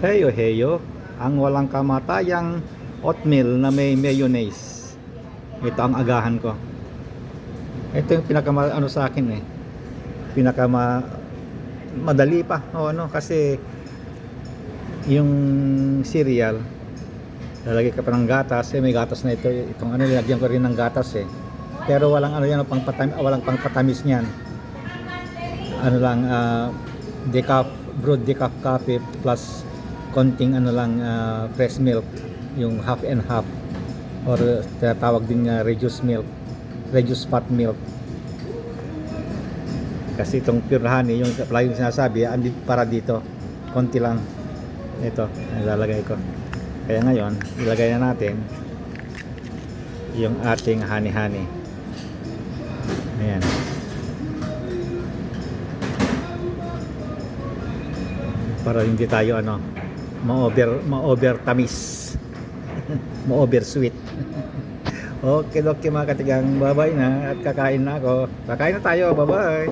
Heyo heyo, ang walang kamatayang oatmeal na may mayonnaise. Ito ang agahan ko. Ito yung pinaka ano sa akin eh. Pinaka ma, madali pa o ano kasi yung cereal lalagay ka pa ng gatas eh may gatas na ito itong ano nilagyan ko rin ng gatas eh pero walang ano yan pang patam, walang pang patamis niyan ano lang ah, decaf brewed decaf coffee plus konting ano lang ah, fresh milk yung half and half or uh, tinatawag din nga reduced milk reduced fat milk. Kasi itong pure honey yung palagi sinasabi andi para dito konti lang. Ito ilalagay ko. Kaya ngayon ilagay na natin yung ating honey honey ayan. Para hindi tayo ano ma-over ma-over tamis. Ma-over sweet. Okay okay mga katigang. Bye bye na at kakain na ako. Kakain na tayo. Bye bye